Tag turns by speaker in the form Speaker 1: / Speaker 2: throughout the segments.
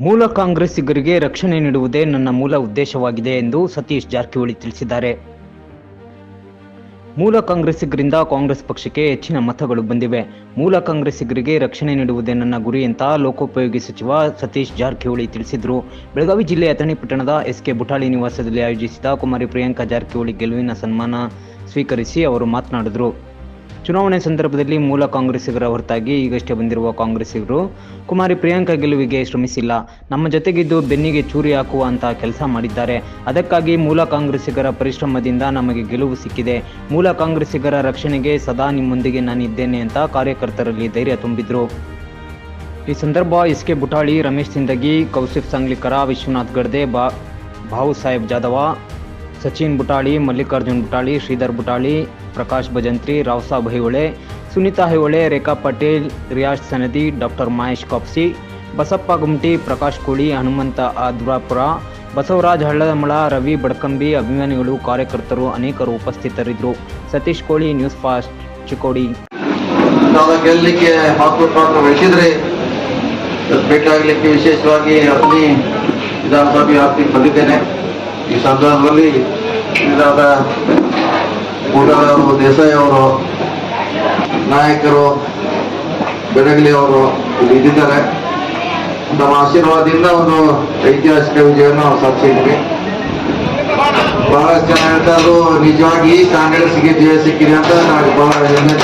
Speaker 1: ಮೂಲ ಕಾಂಗ್ರೆಸ್ಸಿಗರಿಗೆ ರಕ್ಷಣೆ ನೀಡುವುದೇ ನನ್ನ ಮೂಲ ಉದ್ದೇಶವಾಗಿದೆ ಎಂದು ಸತೀಶ್ ಜಾರಕಿಹೊಳಿ ತಿಳಿಸಿದ್ದಾರೆ. ಮೂಲ ಕಾಂಗ್ರೆಸ್ಸಿಗರಿಂದ ಕಾಂಗ್ರೆಸ್ ಪಕ್ಷಕ್ಕೆ ಹೆಚ್ಚಿನ ಮತಗಳು ಬಂದಿವೆ. ಮೂಲ ಕಾಂಗ್ರೆಸ್ಸಿಗರಿಗೆ ರಕ್ಷಣೆ ನೀಡುವುದೇ ನನ್ನ ಗುರಿ ಅಂತ ಲೋಕೋಪಯೋಗಿ ಸಚಿವ ಸತೀಶ್ ಜಾರಕಿಹೊಳಿ ತಿಳಿಸಿದರು. ಬೆಳಗಾವಿ ಜಿಲ್ಲೆಯ ಅಥಣಿಪಟ್ಟಣದ ಎಸ್ ಕೆ ಬುಟಾಳಿ ನಿವಾಸದಲ್ಲಿ ಆಯೋಜಿಸಿದ ಕುಮಾರಿ ಪ್ರಿಯಾಂಕಾ ಜಾರಕಿಹೊಳಿ ಗೆಲುವಿನ ಸನ್ಮಾನ ಸ್ವೀಕರಿಸಿ ಅವರು ಮಾತನಾಡಿದರು. ಚುನಾವಣೆ ಸಂದರ್ಭದಲ್ಲಿ ಮೂಲ ಕಾಂಗ್ರೆಸ್ಸಿಗರ ಹೊರತಾಗಿ ಈಗಷ್ಟೇ ಬಂದಿರುವ ಕಾಂಗ್ರೆಸ್ಸಿಗರು ಕುಮಾರಿ ಪ್ರಿಯಾಂಕಾ ಗೆಲುವಿಗೆ ಶ್ರಮಿಸಿಲ್ಲ. ನಮ್ಮ ಜೊತೆಗಿದ್ದು ಬೆನ್ನಿಗೆ ಚೂರಿ ಹಾಕುವ ಕೆಲಸ ಮಾಡಿದ್ದಾರೆ. ಅದಕ್ಕಾಗಿ ಮೂಲ ಕಾಂಗ್ರೆಸ್ಸಿಗರ ಪರಿಶ್ರಮದಿಂದ ನಮಗೆ ಗೆಲುವು ಸಿಕ್ಕಿದೆ. ಮೂಲ ಕಾಂಗ್ರೆಸ್ಸಿಗರ ರಕ್ಷಣೆಗೆ ಸದಾ ನಿಮ್ಮೊಂದಿಗೆ ನಾನಿದ್ದೇನೆ ಅಂತ ಕಾರ್ಯಕರ್ತರಲ್ಲಿ ಧೈರ್ಯ ತುಂಬಿದ್ರು. ಈ ಸಂದರ್ಭ S K Butali, Ramesh Sindagi Koushif Sanglikar, Vishwanath Gadde, Ba Bhau Saheb Jadhav, Sachin Butali, Mallikarjun Butali, Shridhar Butali Prakash Bhajantri Rao Sab Haihole Sunita Haihole Rekha Patel, Riyaz Sanadi, doctor Mahesh Kapsi, Basappa Gumati, Prakash Koli, Hanumanta Adrapur, Basavaraj Halladamala, Ravi ಬಡ್ಕಂಬಿ ಅಭಿಮಾನಿಗಳು, ಕಾರ್ಯಕರ್ತರು ಅನೇಕರು ಉಪಸ್ಥಿತರಿದ್ದರು. ಸತೀಶ್ ಕೋಳಿ, news fast, Chikkodi.
Speaker 2: ನಾವು ಗೆಲ್ಲಲಿಕ್ಕೆ ಪಾತ್ರ ವಹಿಸಿದ್ರೆ ವಿಶೇಷವಾಗಿ ಅಗ್ನಿ ವಿಧಾನಸಭೆ ವ್ಯಾಪ್ತಿಗೆ ಬಂದಿದ್ದೇನೆ. ಈ ಸಂದರ್ಭದಲ್ಲಿ ಇದಾದ ಕೂಡಲವರು ದೇಸಾಯಿ ಅವರು ನಾಯಕರು ಬೆಡಗಲಿ ಅವರು ಇದ್ದಿದ್ದಾರೆ. ನಮ್ಮ ಆಶೀರ್ವಾದದಿಂದ ಒಂದು ಐತಿಹಾಸಿಕ ವಿಜಯವನ್ನು ಸಾಧಿಸಿದ್ವಿ ಬಹಳಷ್ಟು ಜನ ಹೇಳ್ತಾ ಇದ್ರು ನಿಜವಾಗಿ ಕಾಂಗ್ರೆಸ್ಗೆ ಜಯ ಸಿಕ್ಕಿದೆ ಅಂತ ನಾವು ಬಹಳ ಹೆಮ್ಮೆ.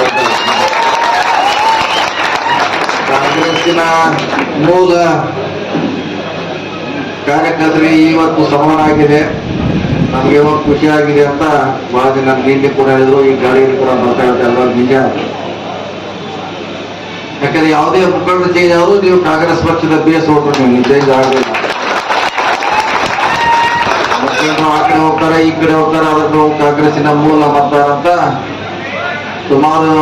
Speaker 2: ಕಾಂಗ್ರೆಸ್ಸಿನ ಮೂಲ ಕಾರ್ಯಕರ್ತರಿಗೆ ಇವತ್ತು ಸಮಾನ ಆಗಿದೆ ನಮ್ಗೆ ಯಾವಾಗ ಖುಷಿ ಆಗಿದೆ ಅಂತ ಬಹಳ ಜನ ನಿನ್ನೆ ಕೂಡ ಹೇಳಿದ್ರು, ಈ ಗಾಡಿಯಲ್ಲಿ ಕೂಡ ಬರ್ತಾ ಅಲ್ವಾ ನಿಜ? ಯಾಕಂದ್ರೆ ಯಾವುದೇ ಮುಖಂಡ ಚೇಂಜ್ ಆದ್ರೂ ನೀವು ಕಾಂಗ್ರೆಸ್ ಪಕ್ಷದ ಬೇಸ್ ಹೋಗ್ರು ನೀವು ಚೇಂಜ್ ಆಗಲಿಲ್ಲ ಆ ಕಡೆ ಹೋಗ್ತಾರೆ, ಈ ಕಡೆ ಹೋಗ್ತಾರೆ ಅದನ್ನು ಕಾಂಗ್ರೆಸ್ಸಿನ ಮೂಲ ಮತ ಅಂತ ಸುಮಾರು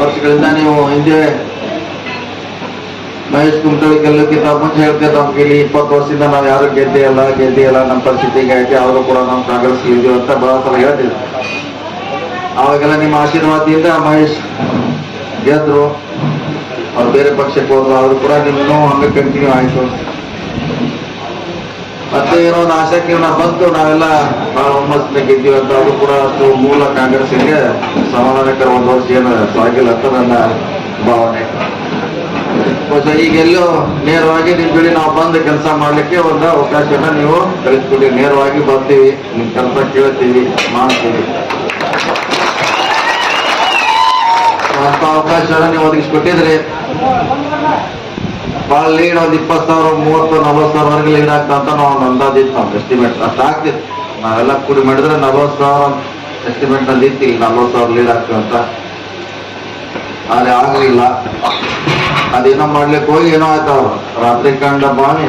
Speaker 2: ವರ್ಷಗಳಿಂದ ನೀವು ಹಿಂದೆ ಮಹೇಶ್ ಕುಮಟಳ್ಳಿ ಗೆಲ್ಲಕ್ಕಿಂತ ಮುಂಚೆ ಹೇಳ್ತೇವೆ ನಮ್ಗೆ ಇಲ್ಲಿ ಇಪ್ಪತ್ತು ವರ್ಷದಿಂದ ನಾವು ಯಾರು ಗೆದ್ದೆಯಲ್ಲ ಗೆದ್ದೆಯಲ್ಲ ನಮ್ಮ ಪರಿಸ್ಥಿತಿ ಹೀಗಾಯ್ತು ಅವರು ಕೂಡ ನಾವು ಕಾಂಗ್ರೆಸ್ ಇದ್ದೀವಿ ಅಂತ ಬಹಳ ಸಲ ಹೇಳ್ತಿದ್ರು. ಅವಾಗೆಲ್ಲ ನಿಮ್ಮ ಆಶೀರ್ವಾದದಿಂದ ಮಹೇಶ್ ಗೆದ್ರು. ಅವ್ರು ಬೇರೆ ಪಕ್ಷಕ್ಕೆ ಹೋದ್ರು, ಅವರು ಕೂಡ ನಿಮ್ಮನ್ನು ಹಂಗೆ ಕಂಟಿನ್ಯೂ ಆಯ್ತು. ಮತ್ತೆ ಏನೋ ಒಂದು ಆಶಾಕಿರಣ ಬಂತು, ನಾವೆಲ್ಲ ಬಹಳ ಹುಮ್ಮಸ್ಸಿನ ಗೆದ್ದೀವಿ ಅಂತ, ಅವರು ಕೂಡ ಅಷ್ಟು ಮೂಲ ಕಾಂಗ್ರೆಸ್ಗೆ ಸಮಾಧಾನಕರ ಒಂದು ವರ್ಷ ಏನು ಸಾಗಿಲ್ಲ ಅಂತ ನನ್ನ ಭಾವನೆ. ಬಹುಶಃ ಈಗೆಲ್ಲೋ ನೇರವಾಗಿ ನಿಮ್ ಜೊತೆ ನಾವು ಬಂದು ಕೆಲಸ ಮಾಡ್ಲಿಕ್ಕೆ ಒಂದು ಅವಕಾಶನ ನೀವು ಕಳಿಸ್ಕೊಡಿ. ನೇರವಾಗಿ ಬರ್ತೀವಿ. ನಿಮ್ ಕೆಲಸ ಕೇಳ್ತೀವಿ, ಮಾಡ್ತೀವಿ. ಅಂತ ಅವಕಾಶನ ನೀವು ಒದಗಿಸ್ಕೊಟ್ಟಿದ್ರಿ ಭಾಳ ಲೀಡ್ ಒಂದು ಇಪ್ಪತ್ತು ಸಾವಿರ, ಮೂವತ್ತು, ನಲ್ವತ್ತು ಸಾವಿರವರೆಗೆ ಲೀಡ್ ಆಗ್ತಂತ ನಾವು ಅಂದಾಜಿತ್ತು ನಾವು ಎಸ್ಟಿಮೇಟ್ ಅಷ್ಟು ಆಗ್ತಿತ್ತು ನಾವೆಲ್ಲ ಕೂಡಿ ಮಾಡಿದ್ರೆ ನಲ್ವತ್ತು ಸಾವಿರ ಎಸ್ಟಿಮೇಟ್ನಲ್ಲಿ ಇತ್ತು ಈಗ ನಲ್ವತ್ತು ಸಾವಿರ ಲೀಡ್ ಆಗ್ತೀವಿ ಅಂತ. ಆದ್ರೆ ಆಗ್ಲಿಲ್ಲ. ಅದೇನೋ ಮಾಡ್ಲಿಕ್ಕೆ ಹೋಗಿ ಏನೋ ಆಯ್ತಾವ ರಾತ್ರಿ ಕಂಡ ಬಾವಿ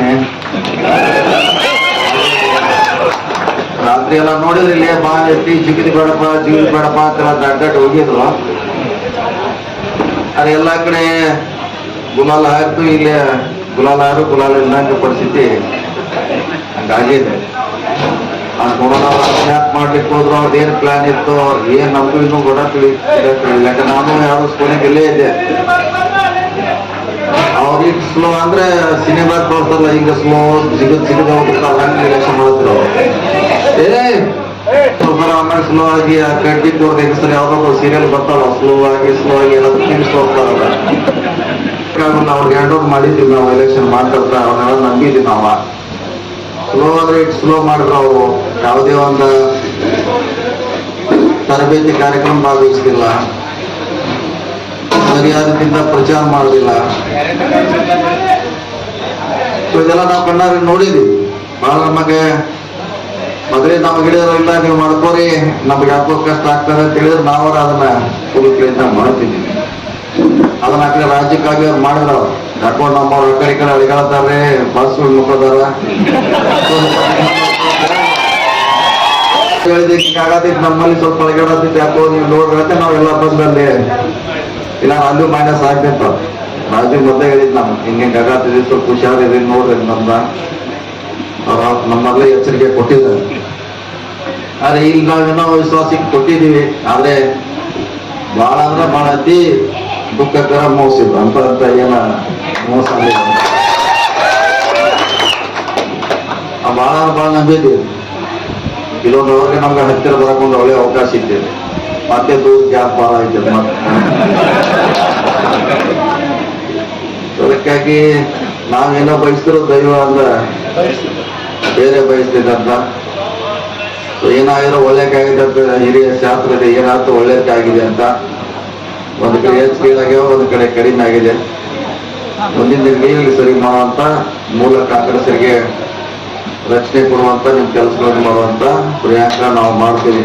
Speaker 2: ರಾತ್ರಿ ಎಲ್ಲ ನೋಡಿದ್ರೆ ಇಲ್ಲೇ ಬಾವಿ ಎತ್ತಿ ಜಿಗಿದು ಬೇಡಪ್ಪ ಜಿಗಿದು ಬೇಡಪ್ಪ ಅಂತೆಲ್ಲ ದಡ್ಡಟ್ಟು ಹೋಗಿದ್ರು. ಅದೇ ಎಲ್ಲಾ ಕಡೆ ಗುಲಾಲ್ ಹಾರಿತು ಇಲ್ಲೇ ಗುಲಾಲ್ ಹಾರು, ಗುಲಾಲ್ ಇಲ್ಲಂಗ ಪರಿಸ್ಥಿತಿ ಹಂಗಾಗಿದೆ ಆ ಕೊರೋನಾ ಯಾಕೆ ಮಾಡ್ಲಿಕ್ಕೆ ಹೋದ್ರು ಅವ್ರದ್ದು ಏನ್ ಪ್ಲಾನ್ ಇತ್ತು ಏನ್ ನಮ್ಗೂ ಇನ್ನೂ ಗೊಡ ತಿಳಿ ಯಾಕಂದ್ರೆ ನಾನು ಯಾರು ಸ್ಕೂಲಿಗೆ ಇಲ್ಲೇ ಇದ್ದೆ. ಅವ್ರಿಗೆ ಸ್ಲೋ ಅಂದ್ರೆ ಸಿನಿಮಾ ತೋರ್ಸಲ್ಲ, ಈಗ ಸ್ಲೋ ಸಿಗದ್ ಸಿಗದ ರಿಲೇಷನ್ ಮಾಡಿದ್ರು ಏ, ಸ್ವಲ್ಪ ಆಮೇಲೆ ಸ್ಲೋ ಆಗಿ ಆ ಕಡ್ಡಿ ತೋರ್ದ ಹೆಂಗಸರು ಯಾವ್ದೋ ಸೀರಿಯಲ್ ಬರ್ತಾವ ಸ್ಲೋ ಆಗಿ ಸ್ಲೋ ಆಗಿ ಏನಾದ್ರು ಫಿಲ್ಮ್ಸ್ ಹೋಗ್ತಾರಲ್ಲ ಅವ್ರನ್ನ ಅವ್ರಿಗೆ ಹ್ಯಾಂಡ್ ಓವರ್ ಮಾಡಿದ್ವಿ ನಾವು ಎಲೆಕ್ಷನ್ ಮಾಡ್ತಾ ಅವನ್ನೆಲ್ಲ ನಂಬಿದ್ವಿ ನಾವು. ಸ್ಲೋ ಅಂದ್ರೆ ಇಟ್ ಸ್ಲೋ ಮಾಡಿದ್ರು ಅವರು, ಯಾವುದೇ ಒಂದು ತರಬೇತಿ ಕಾರ್ಯಕ್ರಮ ಭಾಗವಹಿಸ್ತಿಲ್ಲ ಸರಿಯಾದದಿಂದ ಪ್ರಚಾರ ಮಾಡೋದಿಲ್ಲ ಇದೆಲ್ಲ ನಾವು ಕಣ್ಣಾರೆ ನೋಡಿದ್ವಿ. ಬಹಳ ನಮಗೆ ಮದುವೆ ನಮ್ಗೆ ಹಿಡಿಯೋದಿಲ್ಲ ನೀವು ಮಾಡ್ಕೋರಿ, ನಮ್ಗೆ ಯಾಕೋ ಕಷ್ಟ ಆಗ್ತದೆ ಅಂತ ಹೇಳಿದ್ರೆ ಅದನ್ನ ಪ್ರಯತ್ನ ಮಾಡ್ತೀವಿ. ಅದನ್ನ ಆ ಕಡೆ ರಾಜ್ಯಕ್ಕಾಗಿ ಅವ್ರು ಮಾಡಿದ್ರು ಅವ್ರು. ಯಾಕೋ ನಮ್ಮವ್ರು ಆ ಕಡೆ ಕಡೆ ಅಡಿಗಾಡ್ತಾರೆ ಬಸ್ ಮುಖದಾರ. ಹೇಳಿದ್ದಕ್ಕೆ ಆಗತ್ತಿತ್ತು ನಮ್ಮಲ್ಲಿ ಸ್ವಲ್ಪ ಅಡಿಗಾಡತ್ತಿತ್ತು ಯಾಕೋ ನೀವು ನೋಡ್ರಿ ನಾವೆಲ್ಲ ಬಂದಲ್ಲಿ ಇಲ್ಲ ಅಲ್ಲೂ ಮೈನಸ್ ಆಗ್ಬೇಕು. ರಾಜು ಮೊದಲೇ ಹೇಳಿದ್ ನಮ್ ಹಿಂಗೆ ಆಗತ್ತಿದ್ವಿ ಸ್ವಲ್ಪ ಹುಷಾರಿದ್ರಿ ನೋಡ್ರಿ ನಮ್ದ. ಅವ್ರ ನಮ್ಮಲ್ಲೇ ಎಚ್ಚರಿಕೆ ಕೊಟ್ಟಿದ್ದಾರೆ. ಆದ್ರೆ ಇಲ್ಲಿ ನಾವೇನೋ ವಿಶ್ವಾಸಕ್ಕೆ ಕೊಟ್ಟಿದ್ದೀವಿ. ಆದ್ರೆ ಬಹಳ ಅಂದ್ರೆ ಬಹಳ ಅತಿ ದುಃಖಕರ ಮೋಸಿದ್ರು ಅಂತ ಅಂತ ಏನ ಮೋಸ ಭಾಳ ಭಾಳ ನಂಬಿದ್ದೀವಿ ಕೆಲವೊಂದವ್ರಿಗೆ ನಮ್ಗೆ ಹತ್ತಿರ ಬರಕೊಂಡು ಒಳ್ಳೆ ಅವಕಾಶ ಇತ್ತು. ಮತ್ತೆ ದೂರ ಗ್ಯಾಪ್ ಭಾಳ ಐತೆ ಅದಕ್ಕಾಗಿ ನಾವೇನೋ ಬಯಸಿದ್ರು ದೈವ ಅಂದ ಬೇರೆ ಬಯಸ್ತಿದ್ದಂತ ಸೊ ಏನಾಗಿರೋ ಒಳ್ಳೇದಾಗಿದೆ ಅಂತ ಹಿರಿಯ ಶಾಸ್ತ್ರ ಇದೆ ಏನಾಯ್ತು ಒಳ್ಳೇದಾಗಿದೆ ಅಂತ ಒಂದು ಕಡೆ ಹೆಚ್ಚು ಕೀಳಾಗ್ಯಾವ ಒಂದು ಕಡೆ ಕಡಿಮೆ ಆಗಿದೆ ಮುಂದಿನ ದಿನಗಳಲ್ಲಿ ಸರಿ ಮಾಡುವಂತ ಮೂಲ ಕಾಂಗ್ರೆಸ್ಸರಿಗೆ ರಕ್ಷಣೆ ಕೊಡುವಂತ ನಿಮ್ ಕೆಲಸಗಳನ್ನು ಮಾಡುವಂತ ಪ್ರಯಾಸ ನಾವು ಮಾಡ್ತೀವಿ